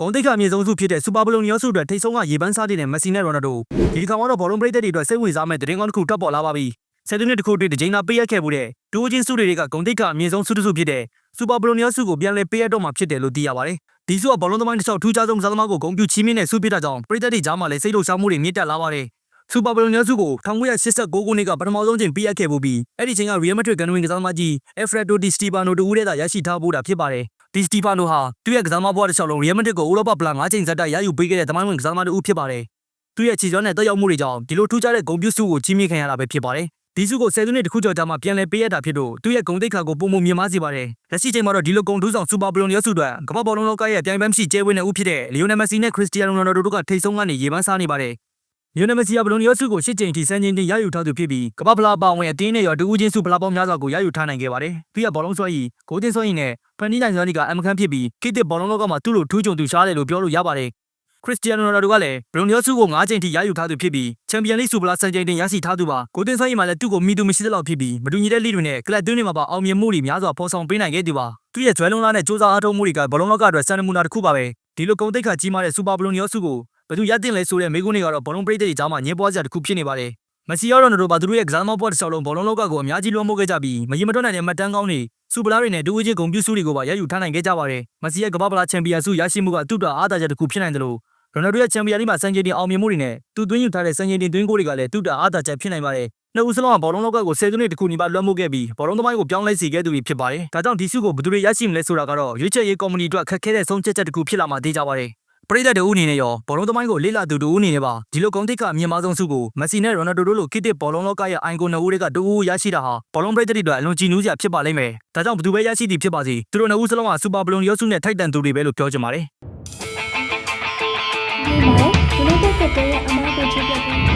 ဂုံတိတ်ကအမြင့်ဆုံးစုဖြစ်တဲ့စူပါဘလုံနီယောစုအတွက်ထိတ်ဆုံးကရေပန်းစားတဲ့မက်ဆီနဲ့ရိုနယ်ဒိုဒီတစ်ခါမှာတော့ဘောလုံးပရိသတ်တွေအတွက်စိတ်ဝင်စားမဲ့သတင်းကောင်းတစ်ခုထွက်ပေါ်လာပါပြီဆယ်စုနှစ်တစ်ခုအတွင်းတစ်ကြိမ်သာပေးရခဲ့မှုတဲ့ဒိုးချင်းစုတွေကဂုံတိတ်ကအမြင့်ဆုံးစုတစ်စုဖြစ်တဲ့စူပါဘလုံနီယောစုကိုပြန်လည်ပေးရတော့မှာဖြစ်တယ်လို့သိရပါတယ်ဒီစုကဘောလုံးသမိုင်းတစ်လျှောက်ထူးခြားဆုံးကစားသမားကိုဂုံပြူချီးမြှင့်တဲ့စုဖြစ်တာကြောင့်ပရိသတ်တွေကြားမှာလည်းစိတ်လှုပ်ရှားမှုတွေမြင့်တက်လာပါတယ်စူပါဘလုံနီယောစုကို1989ခုနှစ်ကပထမဆုံးချိန်ပေးရခဲ့မှုပြီးအဲ့ဒီချိန်က Real Madrid ကန်ဝင်ကစားသမားကြီး Alfredo Di Stefano တို့ဦးတဲ့သာရရှိထားဖို့တာဖြစ်ပါတယ်ဒီစတီဖာနိုဟာသူ့ရဲ့ကစားသမားဘဝတစ်လျှောက်လုံးရီယယ်မက်ဒရစ်ကိုဥရောပပလာ၅ချိန်ဇက်တိုက်ရယူပေးခဲ့တဲ့သမိုင်းဝင်ကစားသမားတစ်ဦးဖြစ်ပါတယ်။သူ့ရဲ့ခြေစွမ်းနဲ့တက်ရောက်မှုတွေကြောင့်ဒီလိုထူးခြားတဲ့ဂုဏ်ပြုစုကိုကြီးမြင့်ခံရတာပဲဖြစ်ပါတယ်။ဒီစုကိုဆယ်စုနှစ်တစ်ခုကျော်ကြာမှပြန်လည်ပေးရတာဖြစ်လို့သူ့ရဲ့ဂုဏ်သိက္ခာကိုပုံမမြင်မာစေပါတယ်။လက်ရှိချိန်မှာတော့ဒီလိုဂုဏ်ထူးဆောင်စူပါဘလုံရစုအတွက်ကမ္ဘာဘောလုံးလောကရဲ့ပြိုင်ပန်းမရှိကျဲဝင်းတဲ့ဦးဖြစ်တဲ့လီယိုနယ်မက်ဆီနဲ့ခရစ္စတီယာနိုရိုနယ်ဒိုတို့ကထိတ်ဆုံးကနေရေပန်းစားနေပါတယ်။လီ ယိုနယ်မက်ဆီကဘလုံရစုကိုရှစ်ချိန်ထိစံချိန်တင်ရယူထားသူဖြစ်ပြီးကမ္ဘာဖလားပါဝင်အတင်းနဲ့ရောတူဦးချင်းစုဖလားပေါင်းများစွာကိုရယူထားနိုင်ခဲ့ပါတယ်။သူရဲ့ဘောလုံးဆွဲကြီးဂိုးတင်ဆွဲကြီးနဲ့ဖန်နီနိုင်စွမ်းဒီကအမခန့်ဖြစ်ပြီးကိတစ်ဘောလုံးလောကမှာသူ့လိုထူးချွန်သူရှားတယ်လို့ပြောလို့ရပါတယ်။ခရစ္စတီယာနိုရိုနယ်ဒိုကလည်းဘလုံရစုကို၅ချိန်ထိရယူထားသူဖြစ်ပြီးချန်ပီယံလိစုဖလားစံချိန်တင်ရရှိထားသူပါ။ဂိုးတင်ဆွဲကြီးမှာလည်းသူ့ကိုမီသူမရှိသလောက်ဖြစ်ပြီးမတူညီတဲ့လိတွေနဲ့ကလပ်သွင်းတွေမှာပါအောင်မြင်မှုတွေများစွာဖော်ဆောင်ပေးနိုင်ခဲ့သူပါ။သူ့ရဲ့ဇွဲလုံးသားနဲ့စူးစမ်းအားထုတ်မှုတွေကဘောလုံးလောကအတွက်စံနမူနာတစ်ခုပါပဲ။ဒီလိုဂုဏ်သိက္ခာကြီးမားတဲ့စူပါဘလုံရစုကို ဘယ်သူရတင်လဲဆိုတဲ့မိကုန်းတွေကတော့ဘောလုံးပရိသတ်တွေကြားမှာညင်ပွားစရာတစ်ခုဖြစ်နေပါတယ်။မက်ဆီရော်နယ်ဒိုပါသူတို့ရဲ့ကစားသမားဘဝတစ်လျှောက်လုံးဘောလုံးလောကကိုအများကြီးလွှမ်းမိုးခဲ့ကြပြီးမရင်မတွက်နိုင်တဲ့မှတ်တမ်းကောင်းတွေစူပလာတွေနဲ့ဒူဝေးချင်းဂုံပြူစုတွေကိုပါရယူထားနိုင်ခဲ့ကြပါတယ်။မက်ဆီရဲ့ကမ္ဘာ့ဖလားချန်ပီယံဆုရရှိမှုကသူ့အတွက်အားသာချက်တစ်ခုဖြစ်နိုင်တယ်လို့ရိုနယ်ဒိုရဲ့ချန်ပီယံလိမှာစံချိန်တင်အောင်မြင်မှုတွေနဲ့သူသွင်းယူထားတဲ့စံချိန်တင်သွင်းကိုတွေကလည်းသူ့အတွက်အားသာချက်ဖြစ်နိုင်ပါတယ်။နှစ်ဦးစလုံးကဘောလုံးလောကကိုဆယ်စုနှစ်တစ်ခုနီးပါးလွှမ်းမိုးခဲ့ပြီးဘောလုံးသမိုင်းကိုပြောင်းလဲစေခဲ့သူတွေဖြစ်ပါတယ်။ဒါကြောင့်ဒီဆုကိုဘယ်သူတွေရရှိမလဲဆိုတာကတော့ရွေးချယ်ရေးကော်မတီအတွက်ခက်ခဲတဲ့ဆုံးဖြတ်ချက်တစ်ခုဖြစ်လာမှသိကြပါတယ်။ ပရိသတ်တို့အနေနဲ့ရောဘောလုံးသမိုင်းကိုလေ့လာသူတို့အနေနဲ့ပါဒီလိုဂုဏ်သိက္ခာအမြင့်မားဆုံးဆုကိုမက်ဆီနဲ့ရိုနယ်ဒိုတို့လိုကိတစ်ဘောလုံးလောကရဲ့အိုင်ကွန်နှစ်ဦးတွေကတူဦးရရှိတာဟာဘောလုံးပရိသတ်တွေအတွက်အလွန်ကြည်နူးစရာဖြစ်ပါလိမ့်မယ်။ဒါကြောင့်ဘယ်သူပဲရရှိသည်ဖြစ်ပါစေသူတို့နှစ်ဦးစလုံးကစူပါဘလုံရော့ဆုနဲ့ထိုက်တန်သူတွေပဲလို့ပြောချင်ပါတယ်။ဒီမှာဒီလိုတဲ့တဲ့ရဲ့အမားကိုချစ်တဲ့